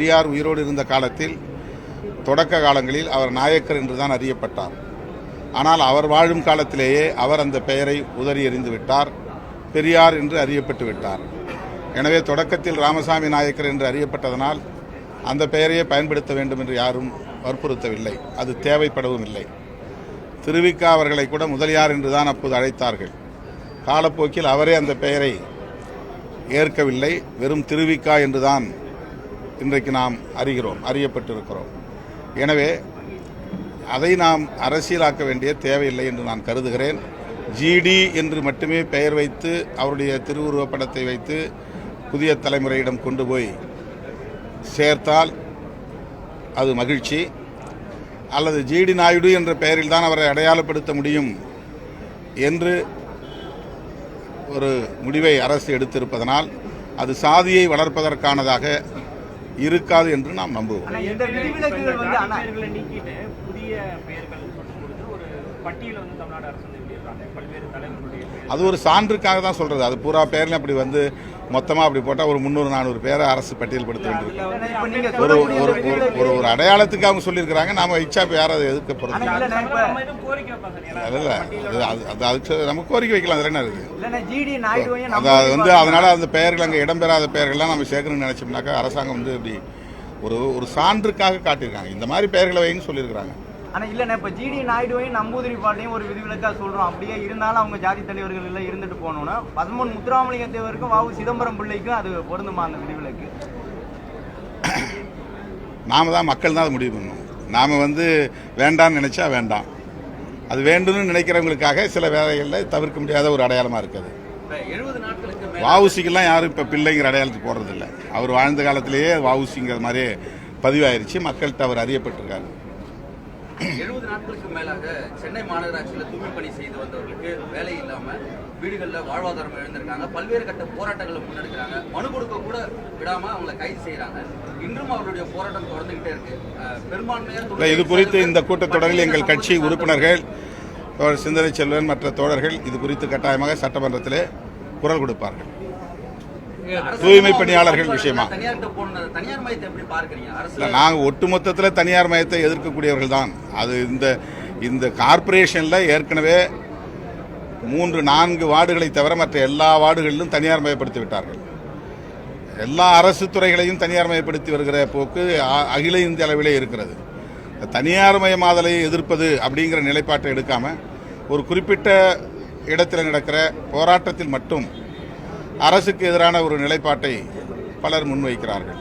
பெரியார் உயிரோடு இருந்த காலத்தில் தொடக்க காலங்களில் அவர் நாயக்கர் என்றுதான் அறியப்பட்டார். ஆனால் அவர் வாழும் காலத்திலேயே அவர் அந்த பெயரை உதறி எறிந்து விட்டார். பெரியார் என்று அறியப்பட்டு விட்டார். எனவே தொடக்கத்தில் ராமசாமி நாயக்கர் என்று அறியப்பட்டதனால் அந்த பெயரையே பயன்படுத்த வேண்டும் என்று யாரும் வற்புறுத்தவில்லை. அது தேவைப்படவும் இல்லை. திருவிக்கா அவர்களை கூட முதலியார் என்று தான் அப்போது அழைத்தார்கள். காலப்போக்கில் அவரே அந்த பெயரை ஏற்கவில்லை. வெறும் திருவிக்கா என்றுதான் இன்றைக்கு நாம் அறிகிறோம் அறியப்பட்டிருக்கிறோம். எனவே அதை நாம் அரசியலாக்க வேண்டிய தேவையில்லை என்று நான் கருதுகிறேன். ஜிடி என்று மட்டுமே பெயர் வைத்து அவருடைய திருவுருவப் படத்தை வைத்து புதிய தலைமுறையிடம் கொண்டு போய் சேர்த்தால் அது மகிழ்ச்சி. அல்லது ஜிடி நாயுடு என்ற பெயரில் தான் அவரை அடையாளப்படுத்த முடியும் என்று ஒரு முடிவை அரசு எடுத்திருப்பதனால் அது சாதியை வளர்ப்பதற்கானதாக இருக்காது என்று நாம் நம்புவோம். பட்டியலை வந்து தமிழ்நாடு அரசு வந்து வெளியிடுறாங்க பல்வேறு தலைவர்களுடைய அது ஒரு சான்றுக்காக தான் சொல்றது. அது பூரா பேர்லையும் அப்படி வந்து மொத்தமாக அப்படி போட்டால் ஒரு முந்நூறு நானூறு பேரை அரசு பட்டியல்படுத்த நீங்க ஒரு ஒரு ஒரு ஒரு ஒரு அடையாளத்துக்கு அவங்க சொல்லியிருக்கிறாங்க. நாம இச்சா இப்போ யாரும் அதை எதுக்க போகிறது இல்ல. அது அது அது அதுக்கு நம்ம கோரிக்கை வைக்கலாம். அதில் என்ன இருக்குது அது அது வந்து அதனால அந்த பெயர்கள் அங்கே இடம்பெறாத பெயர்கள்லாம் நம்ம சேர்க்கணும்னு நினைச்சோம்னாக்கா அரசாங்கம் வந்து இப்படி ஒரு ஒரு சான்றுக்காக காட்டியிருக்காங்க. இந்த மாதிரி பெயர்களை வைன்னு சொல்லியிருக்கிறாங்க. ஆனா இல்லண்ணா இப்ப ஜிடி நாயுடுவையும் நம்பூதிரி பாட்டையும் ஒரு விதிவிலக்கா சொல்றோம். அப்படியே இருந்தாலும் அவங்க ஜாதி தலைவர்கள் எல்லாம் இருந்துட்டு போகணும்னா பசுமன் முத்துராமலிங்க தேவருக்கும் வாவு சிதம்பரம் பிள்ளைக்கும் அது பொருந்துமா அந்த விதிவிலக்கு? நாம தான் மக்கள் தான் அதை முடிவு பண்ணணும். நாம் வந்து வேண்டாம்னு நினைச்சா வேண்டாம். அது வேண்டும்னு நினைக்கிறவங்களுக்காக சில வேலைகளில் தவிர்க்க முடியாத ஒரு அடையாளமாக இருக்குது. வவுசிக்கெல்லாம் யாரும் இப்போ பிள்ளைங்கிற அடையாளத்துக்கு போடுறதில்ல அவர் வாழ்ந்த காலத்திலேயே வவுசிங்கிற மாதிரியே பதிவாயிருச்சு. மக்கள்கிட்ட அவர் அறியப்பட்டிருக்காரு. எழுபது நாட்களுக்கு மேலாக சென்னை மாநகராட்சியில் தூய்மை பணி செய்து வந்தவர்களுக்கு வேலை இல்லாம வீடுகளில் வாழ்வாதாரம் இழந்திருக்காங்க. பல்வேறு கட்ட போராட்டங்களை முன்னெடுக்கிறாங்க. மனு கொடுக்க கூட விடாம அவங்களை கைது செய்யறாங்க இன்றும் அவருடைய போராட்டம் தொடர்ந்துகிட்டே இருக்கு. இல்லை, இது குறித்து இந்த கூட்டத்தொடரில் எங்கள் கட்சி உறுப்பினர்கள் சிந்தனை செல்வன் மற்ற தோழர்கள் இது குறித்து கட்டாயமாக சட்டமன்றத்திலே குரல் கொடுப்பார்கள். தூய்மை பணியாளர்கள் விஷயமா? நாங்கள் ஒட்டுமொத்தத்தில் தனியார் மயத்தை எதிர்க்கக்கூடியவர்கள் தான். அது இந்த இந்த கார்ப்பரேஷனில் ஏற்கனவே மூன்று நான்கு வார்டுகளை தவிர மற்ற எல்லா வார்டுகளிலும் தனியார் மயப்படுத்தி விட்டார்கள். எல்லா அரசு துறைகளையும் தனியார் மயப்படுத்தி வருகிற போக்கு அகில இந்திய அளவிலே இருக்கிறது. தனியார் மயமாதலை எதிர்ப்பது அப்படிங்கிற நிலைப்பாட்டை எடுக்காம ஒரு குறிப்பிட்ட இடத்தில் நடக்கிற போராட்டத்தில் மட்டும் அரசுக்கு எதிரான ஒரு நிலைப்பாட்டை பலர் முன்வைக்கிறார்கள்.